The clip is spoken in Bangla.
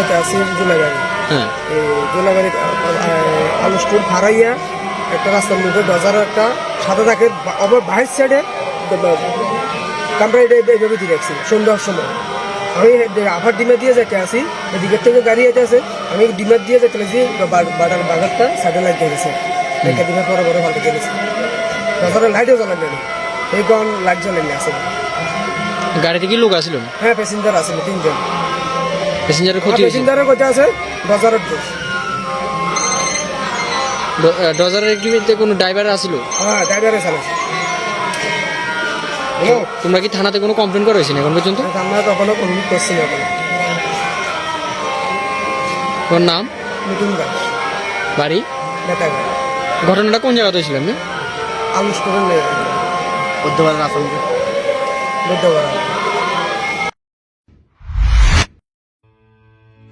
যেতে আছি জোলাগাড়ি হ্যাঁ। জোলাগাড়ি আলু স্টোর ভাড়াইয়া একটা রাস্তার মুখে বাজার একটা সাদা থাকে আবার বাহির সাইডে কামরা এটা এইভাবে দিয়ে রাখছি সন্ধ্যার সময়। আমি আভার ডিমে দিয়ে যেতে আসি এদিকের থেকে গাড়ি যেতে আছে আমি ডিমের দিয়ে যেতে লাগছি বাটার বাগারটা সাইডে লাগিয়ে গেছে রেখে দিনের পরে পরে ভালো গেছে বাজারের লাইটও জ্বালানি আমি এই গন লাইট জ্বালানি আছে গাড়িতে কি লোক আসছিল হ্যাঁ প্যাসেঞ্জার আছে তিনজন। প্যাসেঞ্জারের ক্ষতি হয়েছে? প্যাসেঞ্জারের কথা আছে দোষ। ডজারের একটিভিতে কোনো ড্রাইভার আসছিল হ্যাঁ ড্রাইভারে তোমরা কি থানাতে কোনো কমপ্লেন করা হয়েছে না এখন পর্যন্ত? আমরা তখনও অনুরোধ করছি না তোমার নাম? বাড়ি? ঘটনাটা কোন জায়গাতে হয়েছিল আপনি বুদ্ধবার আসল বুধবার